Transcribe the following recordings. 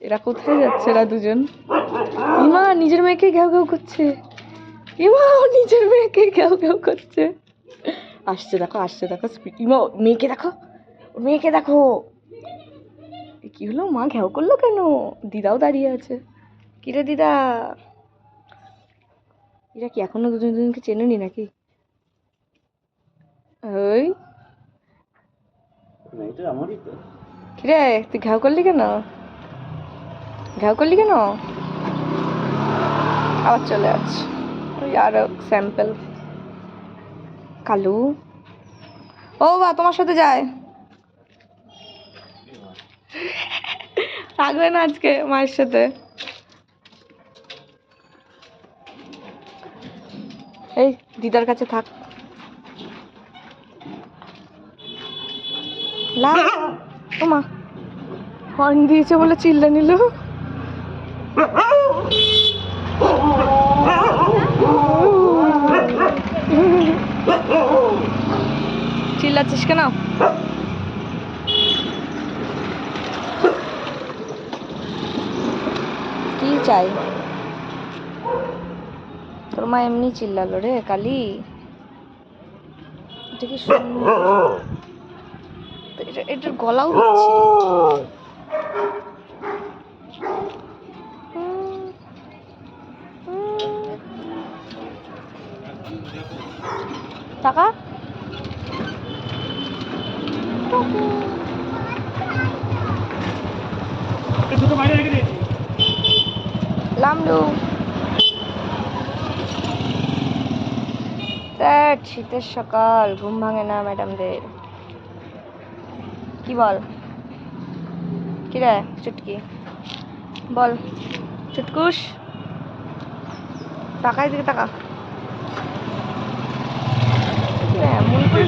এরা কোথায় যাচ্ছে এরা দুজন? ইমা নিজের মেয়েকে ঘেউ ঘেউ করছে। ইমা নিজের মেয়েকে ঘেউ ঘেউ করছে। আসছে দেখো আসছে দেখো ইমা মেয়েকে দেখো মেয়েকে দেখো। কি হলো? মা ঘেউ করল কেন? দিদাও দাঁড়িয়ে আছে। কিরে দিদা? এরা কি এখনও দুজন দুজনকে চেনেনি নাকি? ওই। কিরে তুই ঘাউ করলি কেন? ঘাউ করলি কেন? আবার চলে যাচ্ছে ওই আরও স্যাম্পল কালু? ও বা, তোমার সাথে যায়। থাকবে না আজকে মায়ের সাথে। এই, দিদার কাছে থাক। লা ওমা হর্ন দিয়েছে বলে চিল্লা নিল। চিল্লাচ্ছিস কেন? কি চাই? তোর মা এমনি চিল্লালো রে কালি। এটা কি এটার গলাও হচ্ছে। টাকা? লামলু। শীতের সকাল ঘুম ভাঙে না ম্যাডামদের। কি বল? কি রে চুটকি? বল চুটকুস? টাকা দিকে টাকা। এমন করে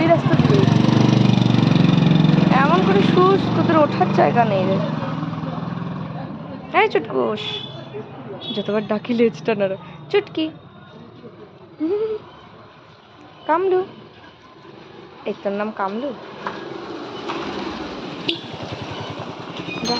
এই রাস্তা দিয়ে এমন করে শুস তোদের ওঠার জায়গা নেই রে। এই চুটকুস যতবার ডাকি লেজটা নাড়া চুটকি। কামলু। এই তোর নাম কামলু? যা